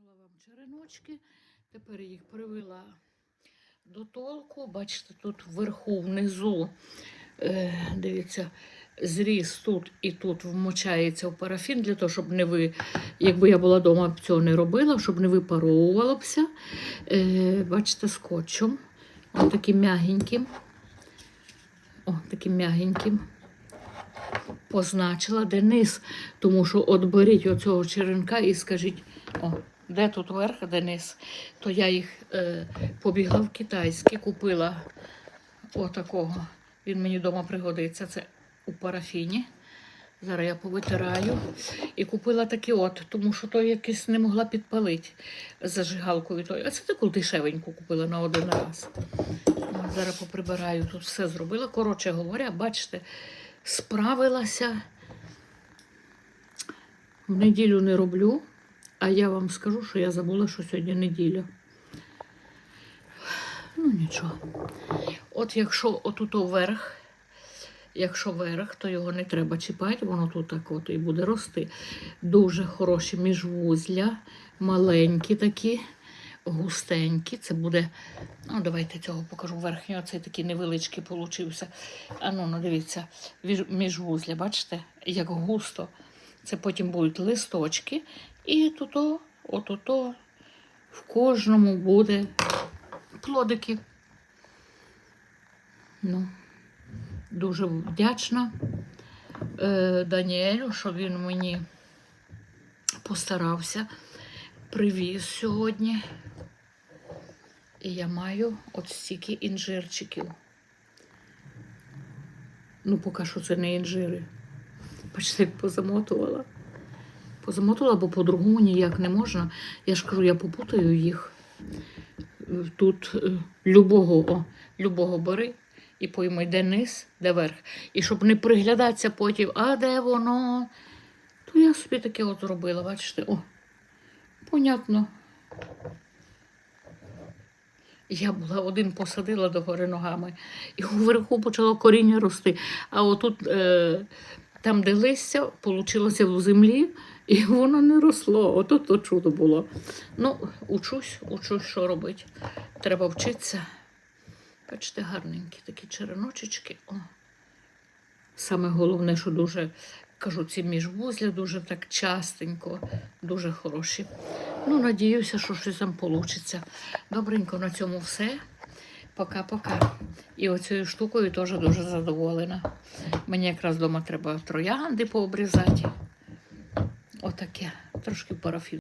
Показала вам череночки. Тепер їх привела до толку. Бачите, тут вверху, внизу, е, дивіться, зріз тут і тут вмочається в парафін для того, щоб не ви, якби я була вдома, б цього не робила, щоб не випаровувалося. Е, бачите, скотчем. Ось таким м'ягеньким. О, таким м'ягеньким. Позначила, де низ, тому що от беріть оцього черенка і скажіть, о, де тут верх, де низ. То я їх е, побігла в китайське, купила отакого. Він мені вдома пригодиться. Це у парафіні. Зараз я повитираю. І купила такий от, тому що той якийсь не могла підпалити зажигалкою. Той. А це таку дешевеньку купила на один раз. Зараз поприбираю, тут все зробила. Коротше говоря, бачите, справилася. В неділю не роблю, а я вам скажу, що я забула, що сьогодні неділя. Ну нічого. От якщо отут вверх, якщо вверх, то його не треба чіпати, воно тут так от і буде рости. Дуже хороші міжвузля, маленькі такі, густенькі. Це буде. Ну, давайте цього покажу. Верхній оцей такий невеличкий получився. А ну, ну дивіться, міжвузля, бачите, як густо. Це потім будуть листочки. І тут, отуто, в кожному буде плодики. Ну, дуже вдячна е, Даніелю, що він мені постарався, привіз сьогодні. І я маю от стільки інжирчиків. Ну, поки що це не інжири. Бачите, як позамотувала. Позамотувала, бо по-другому ніяк не можна. Я ж кажу, я попутаю їх. Тут е, любого, о, любого бери і пойми, де низ, де верх. І щоб не приглядатися потім, а де воно. То я собі таке от зробила, бачите, о, понятно. Я була один посадила догори ногами, і вверху почало коріння рости. А отут, е, там, де листя, вийшло в землі, і воно не росло. Ото то чудо було. Ну, учусь, учусь, що робити. Треба вчитися. Бачите, гарненькі такі череночечки. О. Саме головне, що дуже, кажу, ці міжвузля дуже так частенько, дуже хороші. Ну, надіюся, що щось там вийде. Добренько на цьому все. Пока-пока. І оцією штукою теж дуже задоволена. Мені якраз вдома треба троянди пообрізати. Отаке. Трошки парафін.